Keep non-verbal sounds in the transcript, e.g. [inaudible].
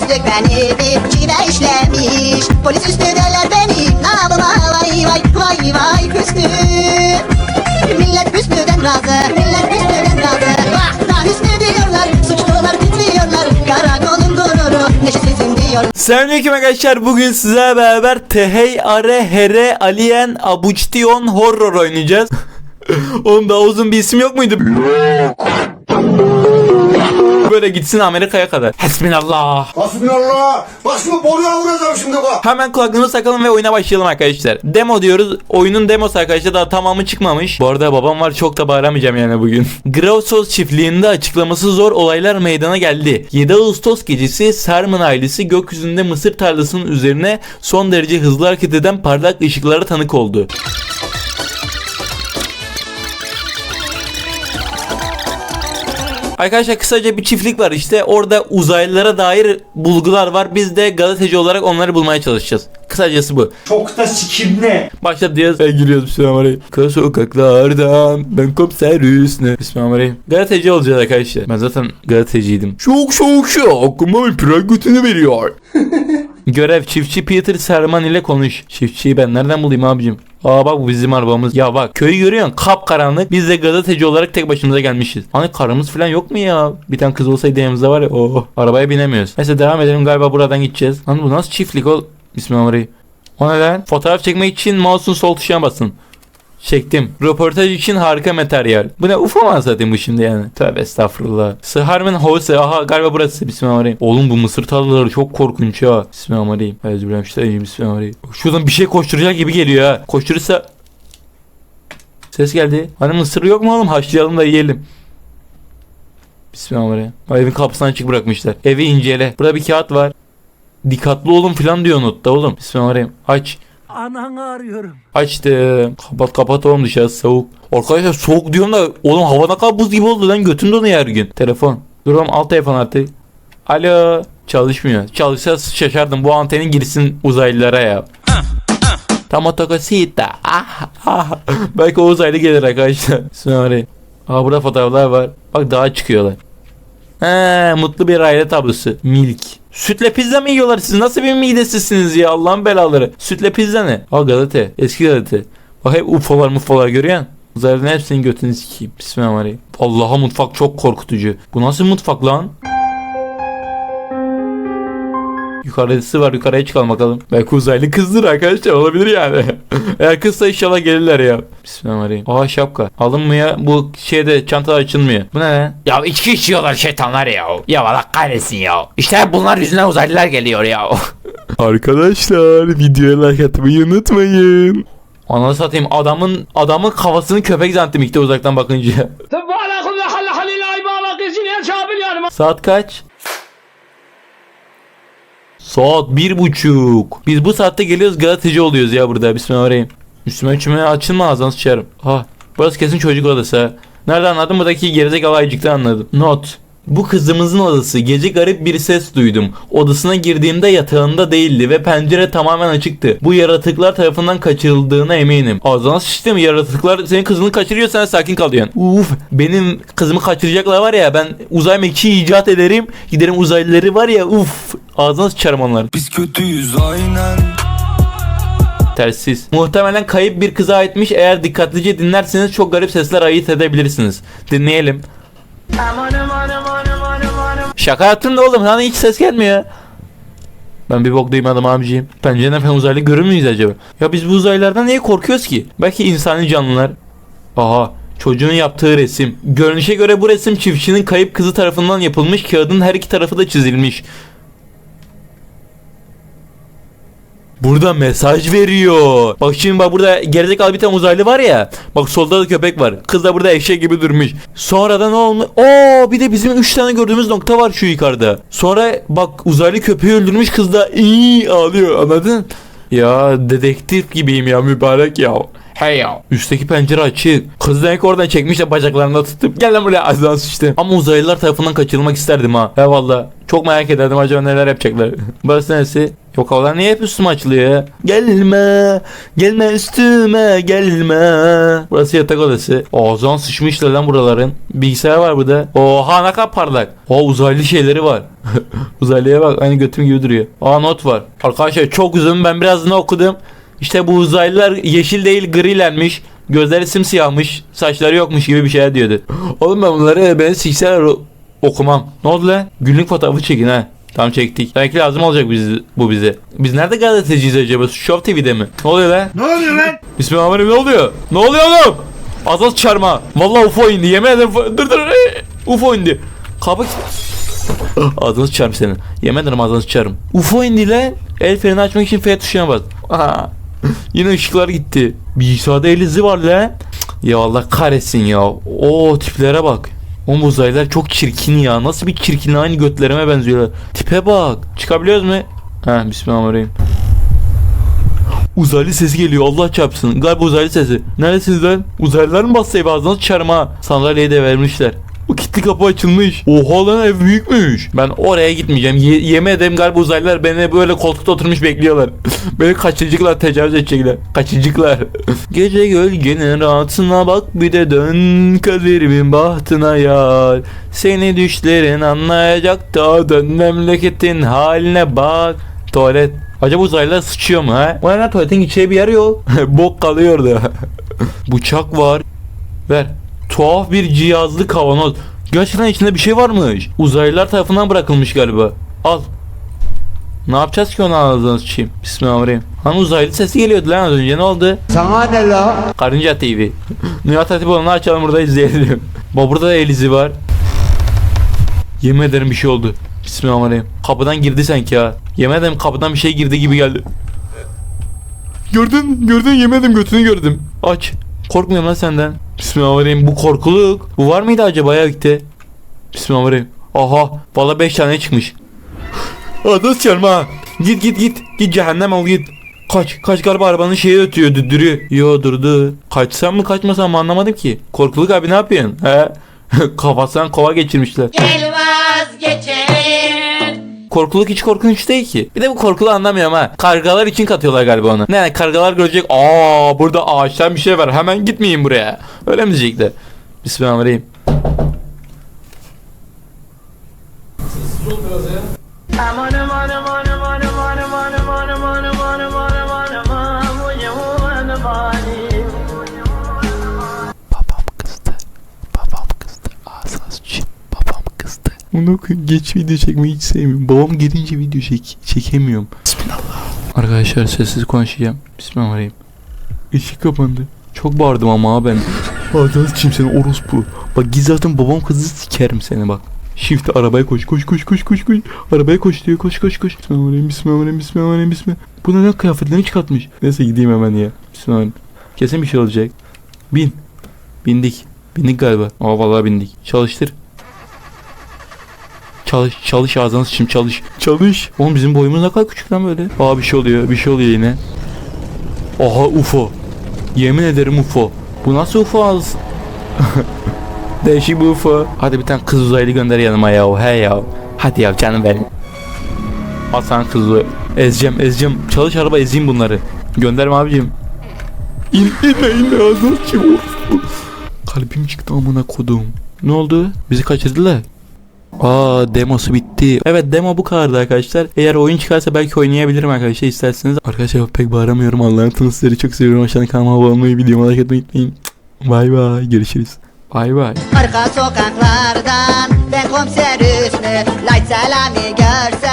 gözlük benidir Çiğde işlemiş Polis üstü derler beni Namıma vay vay vay vay Hüsnü Millet Hüsnü'den razı Millet Hüsnü'den razı Vah da Hüsnü diyorlar Suçlular titriyorlar Karakolun gururu Neşesizim diyor Selamünaleyküm arkadaşlar. Bugün sizlerle beraber Tehey Are Here Alien Abuchtion Horror oynayacağız. [laughs] Oğlum daha uzun bir isim yok muydu? Böyle gitsin Amerika'ya kadar. Hasbinallah. Hasbinallah. Bak şimdi boruya vuracağım şimdi bak. Hemen kulaklığımızı takalım ve oyuna başlayalım arkadaşlar. Demo diyoruz. Oyunun demosu arkadaşlar daha tamamı çıkmamış. Bu arada babam var çok da bağıramayacağım yani bugün. [laughs] Grausos çiftliğinde açıklaması zor olaylar meydana geldi. 7 Ağustos gecesi Sermon ailesi gökyüzünde mısır tarlasının üzerine son derece hızlı hareket eden parlak ışıklara tanık oldu. Arkadaşlar kısaca bir çiftlik var işte. Orada uzaylılara dair bulgular var. Biz de gazeteci olarak onları bulmaya çalışacağız. Kısacası bu. Çok da sikimli. Başla diyoruz. Ben giriyoruz Bismillahirrahmanirrahim. Kara sokaklardan ben komiser Hüsnü. Bismillahirrahmanirrahim. Gazeteci olacağız arkadaşlar. Ben zaten gazeteciydim. Şok şok şok. Aklıma bir götünü veriyor. [laughs] Görev çiftçi Peter Serman ile konuş. Çiftçiyi ben nereden bulayım abicim? Aa bak bu bizim arabamız. Ya bak köyü görüyorsun kap karanlık. Biz de gazeteci olarak tek başımıza gelmişiz. Hani karımız falan yok mu ya? Bir tane kız olsaydı yanımızda var ya. Oh, arabaya binemiyoruz. Neyse devam edelim galiba buradan gideceğiz. Lan bu nasıl çiftlik ol? Bismillahirrahmanirrahim. O ne lan? Fotoğraf çekmek için mouse'un sol tuşuna basın. Çektim. Röportaj için harika materyal. Bu ne UFO mu zaten bu şimdi yani? Tövbe estağfurullah. Sıharmen Hose. Aha galiba burası. Bismillahirrahmanirrahim. Oğlum bu mısır tarlaları çok korkunç ya. Bismillahirrahmanirrahim. Euzubillahimineşşeytanirracim. Bismillahirrahmanirrahim. Şuradan bir şey koşturacak gibi geliyor ha. Koşturursa... Ses geldi. Hani mısır yok mu oğlum? Haşlayalım da yiyelim. Bismillahirrahmanirrahim. Evin kapısını açık bırakmışlar. Evi incele. Burada bir kağıt var. Dikkatli olun falan diyor notta oğlum. Bismillahirrahmanirrahim. Aç. Ananı arıyorum. Açtım. Kapat kapat oğlum dışarısı soğuk. Arkadaşlar soğuk diyorum da oğlum hava ne kadar buz gibi oldu lan götüm donuyor her gün. Telefon. Dur oğlum al telefon artık. Alo. Çalışmıyor. Çalışsa şaşardım bu antenin girsin uzaylılara ya. Tam otokosita. Ah, ah. Belki o uzaylı gelir arkadaşlar. [laughs] Sonra. Aa burada fotoğraflar var. Bak daha çıkıyorlar. He, mutlu bir aile tablosu. Milk. Sütle pizza mı yiyorlar siz? Nasıl bir midesizsiniz ya Allah'ın belaları. Sütle pizza ne? Al gazete. Eski gazete. Bak hep ufolar mufolar görüyor musun? Uzaylıların hepsinin götünü sikeyim. Bismillahirrahmanirrahim. Allah'a mutfak çok korkutucu. Bu nasıl mutfak lan? Yukarısı var yukarıya çıkalım bakalım. Belki uzaylı kızdır arkadaşlar olabilir yani. [laughs] Eğer kızsa inşallah gelirler ya. Bismillahirrahmanirrahim. Aa şapka. Alınmıyor. Bu şeyde çanta açılmıyor. Bu ne lan? Ya içki içiyorlar şeytanlar ya. Ya Allah kahretsin ya. İşte bunlar yüzünden uzaylılar geliyor ya. [laughs] Arkadaşlar videoya like atmayı unutmayın. Ananı satayım adamın adamın kafasını köpek zannettim ilk de uzaktan bakınca. Saat kaç? Saat bir buçuk. Biz bu saatte geliyoruz gazeteci oluyoruz ya burada. Bismillahirrahmanirrahim. Üstüme üçüme açılma ağzını sıçarım. Ha. Burası kesin çocuk odası ha. Nereden anladım? Buradaki gerizekalı ayıcıktan anladım. Not. Bu kızımızın odası. Gece garip bir ses duydum. Odasına girdiğimde yatağında değildi ve pencere tamamen açıktı. Bu yaratıklar tarafından kaçırıldığına eminim. Ağzına sıçtım yaratıklar senin kızını kaçırıyor sen sakin kalıyorsun. Uf benim kızımı kaçıracaklar var ya ben uzay mekiği icat ederim. Giderim uzaylıları var ya uf ağzına sıçarım onları. Biz kötüyüz aynen Tersiz. Muhtemelen kayıp bir kıza aitmiş. Eğer dikkatlice dinlerseniz çok garip sesler ayırt edebilirsiniz. Dinleyelim. Şaka yaptın da oğlum hani hiç ses gelmiyor. Ben bir bok duymadım abiciğim. Pencereden falan uzaylı görür müyüz acaba? Ya biz bu uzaylılardan niye korkuyoruz ki? Belki insani canlılar. Aha çocuğun yaptığı resim. Görünüşe göre bu resim çiftçinin kayıp kızı tarafından yapılmış. Kağıdın her iki tarafı da çizilmiş. Burada mesaj veriyor. Bak şimdi bak burada gerizekalı bir tane uzaylı var ya. Bak solda da köpek var. Kız da burada eşek gibi durmuş. Sonra da ne olmuş? Oo bir de bizim 3 tane gördüğümüz nokta var şu yukarıda. Sonra bak uzaylı köpeği öldürmüş kız da iyi ağlıyor anladın? Ya dedektif gibiyim ya mübarek ya. Hey ya. Üstteki pencere açık. Kız demek oradan çekmiş de bacaklarına tutup gel lan buraya azdan sıçtı. Ama uzaylılar tarafından kaçırılmak isterdim ha. He valla. Çok merak ederdim acaba neler yapacaklar. [laughs] Burası neresi? Yok havalar niye hep üstüme açılıyor ya? Gelme, gelme üstüme gelme. Burası yatak odası. Ağzından sıçmışlar lan buraların. Bilgisayar var burada. Oha ne kadar parlak. O uzaylı şeyleri var. [laughs] Uzaylıya bak aynı götüm gibi duruyor. Aa not var. Arkadaşlar çok uzun ben biraz ne okudum. İşte bu uzaylılar yeşil değil grilenmiş. Gözleri simsiyahmış. Saçları yokmuş gibi bir şey diyordu. [laughs] Oğlum ben bunları ben sikseler okumam. Ne oldu lan? Günlük fotoğrafı çekin ha. Tam çektik. Belki lazım olacak biz, bu bize. Biz nerede gazeteciyiz acaba? Show TV'de mi? Ne oluyor lan? Ne oluyor lan? Bismillahirrahmanirrahim ne oluyor? Ne oluyor oğlum? Azaz çarma. Vallahi UFO indi. Yemin ederim dur dur. [laughs] UFO indi. Kapı [gasps] Ağzını sıçarım senin. Yemin ederim ağzını sıçarım. UFO indi lan. El freni açmak için F tuşuna bas. Aha. [laughs] Yine ışıklar gitti. Bilgisayarda el izi var lan. Ya Allah kahretsin ya. O tiplere bak. O uzaylılar çok çirkin ya. Nasıl bir çirkin aynı götlerime benziyorlar. Tipe bak. Çıkabiliyoruz mu? Ha bismillahirrahmanirrahim. Uzaylı sesi geliyor Allah çarpsın. Galiba uzaylı sesi. Neredesiniz lan? Uzaylılar mı bastı ev ağzına sıçarım. Sandalyeyi de vermişler. O kilitli kapı açılmış. Oha lan ev büyükmüş. Ben oraya gitmeyeceğim. Ye- yemin ederim galiba uzaylılar beni böyle koltukta oturmuş bekliyorlar. [laughs] beni kaçıcıklar tecavüz edecekler. Kaçıcıklar. [laughs] Gece gölgenin rahatına bak bir de dön kaderimin bahtına yar. Seni düşlerin anlayacak da dön memleketin haline bak. Tuvalet. Acaba uzaylılar sıçıyor mu ha? O ne lan tuvaletin gideceği bir yer yok. [laughs] Bok kalıyor orada. Bıçak var. Ver. Tuhaf bir cihazlı kavanoz. Gerçekten içinde bir şey varmış. Uzaylılar tarafından bırakılmış galiba. Al. Ne yapacağız ki onu ağzına sıçayım? Bismillahirrahmanirrahim. Hani uzaylı sesi geliyordu lan az önce ne oldu? Sana ne la? Karınca TV. Nihat Hatipoğlu'nu açalım burada izleyelim. Bak burada da el izi var. Yemin ederim bir şey oldu. Bismillahirrahmanirrahim. Kapıdan girdi sanki ha. Yemin ederim kapıdan bir şey girdi gibi geldi. Gördün, gördün yemin ederim götünü gördüm. Aç. Korkmuyorum lan senden. Bismillahirrahmanirrahim. Bu korkuluk. Bu var mıydı acaba ya ilkte? Bismillahirrahmanirrahim. Aha. Valla 5 tane çıkmış. Adas çarma. ha. Git git git. Git cehennem ol git. Kaç. Kaç galiba arabanın şeyi ötüyor düdürüyor. Yo durdu. Kaçsam mı kaçmasam mı anlamadım ki. Korkuluk abi ne yapıyorsun? He? [laughs] Kafasından kova geçirmişler. Gel vazgeçelim Korkuluk hiç korkunç değil ki. Bir de bu korkulu anlamıyorum ha. Kargalar için katıyorlar galiba onu. Ne yani kargalar görecek. Aa burada ağaçtan bir şey var. Hemen gitmeyin buraya. Öyle mi diyecekler? Bismillahirrahmanirrahim. Babam Onu geç video çekmeyi hiç sevmiyorum. Babam gelince video çek çekemiyorum. Bismillah. Arkadaşlar sessiz konuşacağım. Bismillahirrahmanirrahim. Işık kapandı. Çok bağırdım ama ha ben. Ağzına sıçayım seni orospu. Bak git zaten babam kızı sikerim seni bak. Shift arabaya koş koş koş koş koş koş. Arabaya koş diyor koş koş koş. Bismillahirrahmanirrahim bismillahirrahmanirrahim bismillahirrahmanirrahim bismillah. Bu ne lan kıyafetlerini çıkartmış. Neyse gideyim hemen ya. Bismillahirrahmanirrahim. Kesin bir şey olacak. Bin. Bindik. Bindik galiba. Aa vallahi bindik. Çalıştır. Çalış, çalış ağzını sıçayım çalış. Çalış. Oğlum bizim boyumuz ne kadar küçük lan böyle. Aa bir şey oluyor, bir şey oluyor yine. Aha UFO. Yemin ederim UFO. Bu nasıl UFO ağız? [laughs] Değişik bir UFO. Hadi bir tane kız uzaylı gönder yanıma ya. He ya. Hadi ya canım benim. Al sana kız uzaylı. Ezeceğim, ezeceğim. Çalış araba ezeyim bunları. Gönderme abicim. İn, inme, inme ağzını sıçayım. Kalbim çıktı amına kodum. Ne oldu? Bizi kaçırdılar. Aa demosu bitti. Evet demo bu kadardı arkadaşlar. Eğer oyun çıkarsa belki oynayabilirim arkadaşlar isterseniz. Arkadaşlar pek bağıramıyorum Allah'ın sizleri çok seviyorum. Aşağıdan kanalıma abone olmayı, videomu like etmeyi unutmayın. Bay bay görüşürüz. Bay bay. Arka sokaklardan ben komiser Hüsnü Light Selami görse